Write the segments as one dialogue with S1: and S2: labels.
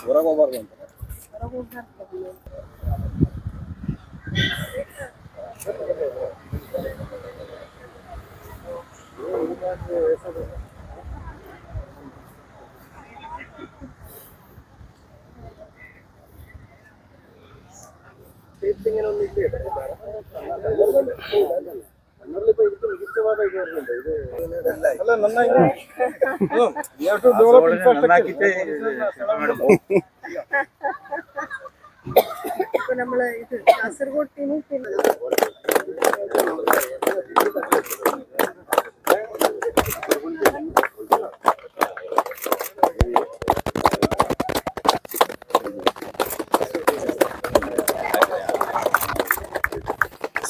S1: ಹೊರಗೆ ಹೋಗ್ಬಾರ್ದು ಅಂತ ಹೊರಗೆ ಹೋಗ್ಬಾರ್ದು
S2: ഇപ്പൊ നമ്മൾ ഇത് കാസർഗോഡ് ടീമും പിന്നെ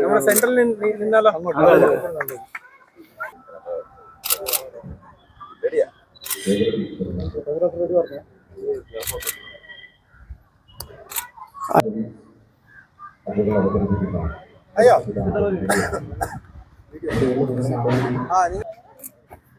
S1: നമ്മുടെ സെൻട്രലിൽ നിന്നാലോ? അയ്യോ.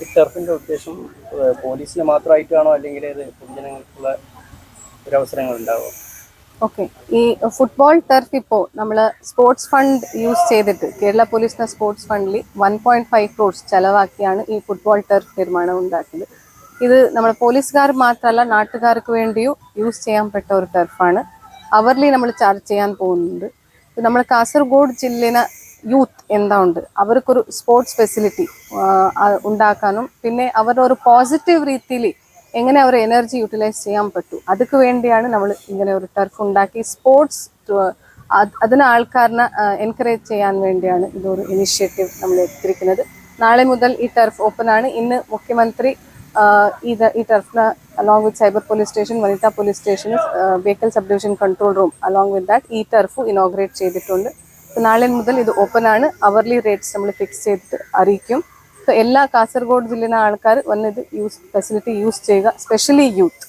S3: ഈ ടർഫിന്റെ ഉദ്ദേശം പോലീസിന് മാത്രമായിട്ടാണോ അല്ലെങ്കിൽ ഇത് പൊതുജനങ്ങൾക്കുള്ള ഒരു അവസരങ്ങൾ ഉണ്ടാവും?
S2: ഓക്കെ. ഈ ഫുട്ബോൾ ടർഫ് ഇപ്പോൾ നമ്മൾ സ്പോർട്സ് ഫണ്ട് യൂസ് ചെയ്തിട്ട് കേരള പോലീസിന്റെ സ്പോർട്സ് ഫണ്ടിൽ വൺ പോയിന്റ് ഫൈവ് ക്രോഡ്സ് ചെലവാക്കിയാണ് ഈ ഫുട്ബോൾ ടർഫ് നിർമ്മാണം ഉണ്ടാക്കിയത്. ഇത് നമ്മുടെ പോലീസുകാർ മാത്രമല്ല നാട്ടുകാർക്ക് വേണ്ടിയും യൂസ് ചെയ്യാൻ പെട്ട ഒരു ടർഫാണ് അവർലി നമ്മൾ ചാർജ് ചെയ്യാൻ പോകുന്നുണ്ട്. നമ്മുടെ കാസർഗോഡ് ജില്ലയിലെ യൂത്ത് എന്താ ഉണ്ട് അവർക്കൊരു സ്പോർട്സ് ഫെസിലിറ്റി ഉണ്ടാക്കാനും പിന്നെ അവരുടെ ഒരു പോസിറ്റീവ് രീതിയിൽ എങ്ങനെ അവർ എനർജി യൂട്ടിലൈസ് ചെയ്യാൻ പറ്റൂ? അതുക്ക് വേണ്ടിയാണ് നമ്മൾ ഇങ്ങനെ ഒരു ടർഫ് ഉണ്ടാക്കി. സ്പോർട്സ് അതിന് ആൾക്കാരനെ എൻകറേജ് ചെയ്യാൻ വേണ്ടിയാണ് ഇതൊരു ഇനിഷ്യേറ്റീവ് നമ്മൾ എടുത്തിരിക്കുന്നത്. നാളെ മുതൽ ഈ ടർഫ് ഓപ്പൺ ആണ്. ഇന്ന് മുഖ്യമന്ത്രി ആ, ഇത് ഈ ടർഫിന് along with cyber police station Vanitha police station Bekal sub division control room along with that ഈ ടർഫ് ഇനോഗ്രേറ്റ് ചെയ്തിട്ടുണ്ട്. നാളെ മുതൽ ഇത് ഓപ്പൺ ആണ്. അവർലി റേറ്റ്സ് നമ്മൾ ഫിക്സ് ചെയ്തിട്ട് അറിയിക്കും. സോ എല്ലാ കാസർഗോഡ് ജില്ലയിലെ ആൾക്കാർ വന്ന് ഇത് യൂസ് ഫെസിലിറ്റി യൂസ് ചെയ്യുക സ്പെഷ്യലി യൂത്ത്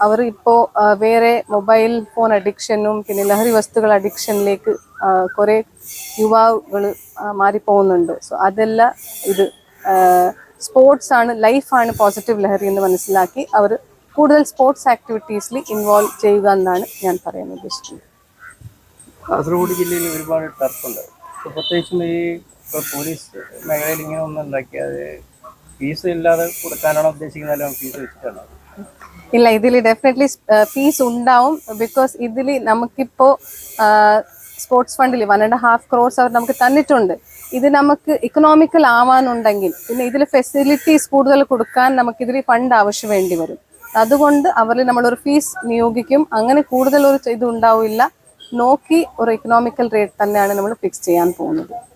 S2: അവർ ഇപ്പോൾ വേറെ മൊബൈൽ ഫോൺ അഡിക്ഷനും പിന്നെ ലഹരി വസ്തുക്കൾ അഡിക്ഷനിലേക്ക് കുറേ യുവാക്കൾ മാറിപ്പോകുന്നുണ്ട്. സോ അതെല്ലാം ഇത് സ്പോർട്സ് ആണ് ലൈഫാണ് പോസിറ്റീവ് ലഹരി എന്ന് മനസ്സിലാക്കി അവർ കൂടുതൽ സ്പോർട്സ് ആക്ടിവിറ്റീസിൽ ഇൻവോൾവ് ചെയ്യുക എന്നാണ് ഞാൻ പറയാൻ ഉദ്ദേശിക്കുന്നത്.
S3: കാസർഗോഡ് ജില്ലയിൽ ഒരുപാട് ടർഫുണ്ട് പ്രത്യേകിച്ചും ഈ പോലീസ് മേഖലയിൽ ഇങ്ങനെ ഒന്നും ഉണ്ടാക്കി അത് ഫീസ് ഇല്ലാതെ കൊടുക്കാനാണോ ഉദ്ദേശിക്കുന്നത് ഫീസ് വെച്ചിട്ടാണ്?
S2: ഇല്ല ഇതിൽ ഡെഫിനറ്റ്ലി ഫീസ് ഉണ്ടാവും ബിക്കോസ് ഇതിൽ നമുക്കിപ്പോൾ സ്പോർട്സ് ഫണ്ടിൽ വൺ ആൻഡ് ഹാഫ് ക്രോർസ് അവർ നമുക്ക് തന്നിട്ടുണ്ട്. ഇത് നമുക്ക് ഇക്കണോമിക്കൽ ആവാനുണ്ടെങ്കിൽ പിന്നെ ഇതിൽ ഫെസിലിറ്റീസ് കൂടുതൽ കൊടുക്കാൻ നമുക്ക് നമുക്കിതിൽ ഫണ്ട് ആവശ്യം വേണ്ടി വരും. അതുകൊണ്ട് അവരിൽ നമ്മളൊരു ഫീസ് നിയോഗിക്കും. അങ്ങനെ കൂടുതൽ ഒരു ഇത് ഉണ്ടാവില്ല. നോക്കി ഒരു ഇക്കണോമിക്കൽ റേറ്റ് തന്നെയാണ് നമ്മൾ ഫിക്സ് ചെയ്യാൻ പോകുന്നത്.